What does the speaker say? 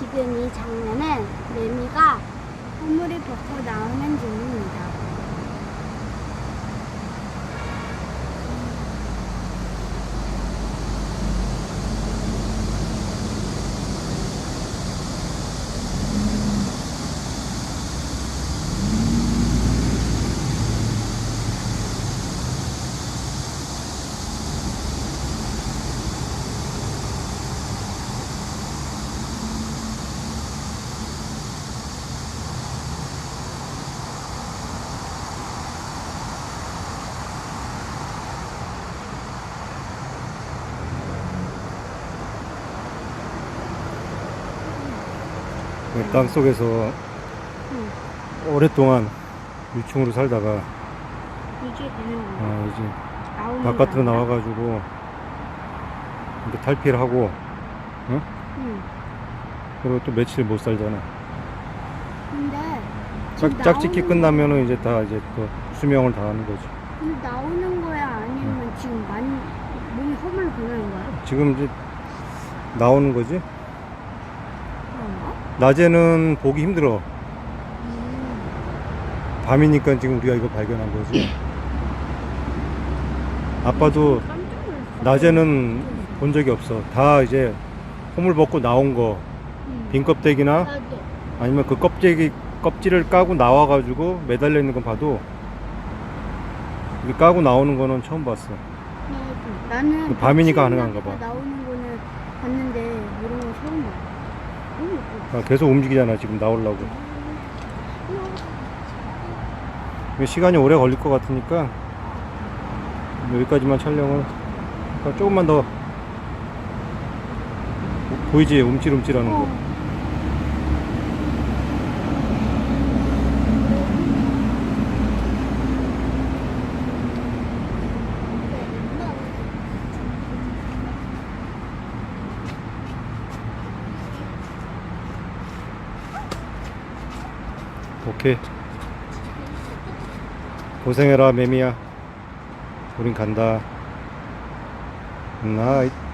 지금 이 장면은 매미가 허물을 벗고 나오는 중 입니다. 땅 속에서 응. 오랫동안 유충으로 살다가 이게 되는 거야. 어, 이제 나오는 바깥으로 거야. 나와가지고 이렇게 탈피를 하고 응? 응. 그리고 또 며칠 못 살잖아. 근데 짝, 지금 짝짓기 나오는 끝나면은 이제 다 이제 또 수명을 다하는 거지. 근데 나오는 거야 아니면 지금 많이 몸이 허물 보내는 거야? 지금 이제 나오는 거지. 낮에는 보기 힘들어. 음. 밤이니까 지금 우리가 이거 발견한 거지. 아빠도. 낮에는 본 적이 없어. 다 이제 호물 벗고 나온 거, 응. 빈 껍데기나. 아니면 그 껍데기 껍질을 까고 나와가지고 매달려 있는 건 봐도 이게 까고 나오는 거는 처음 봤어. 나는 그 밤이니까 가능한가 봐. 나오는 거는 봤는데 이런 거 처음 봐. 너무 예뻐. 아, 계속 움직이잖아 지금 나오려고. 시간이 오래 걸릴 것 같으니까 여기까지만 촬영을. 조금만 더 보이지 움찔움찔하는 거. 오케이. 고생해라 매미야. 우린 간다. 굿나잇.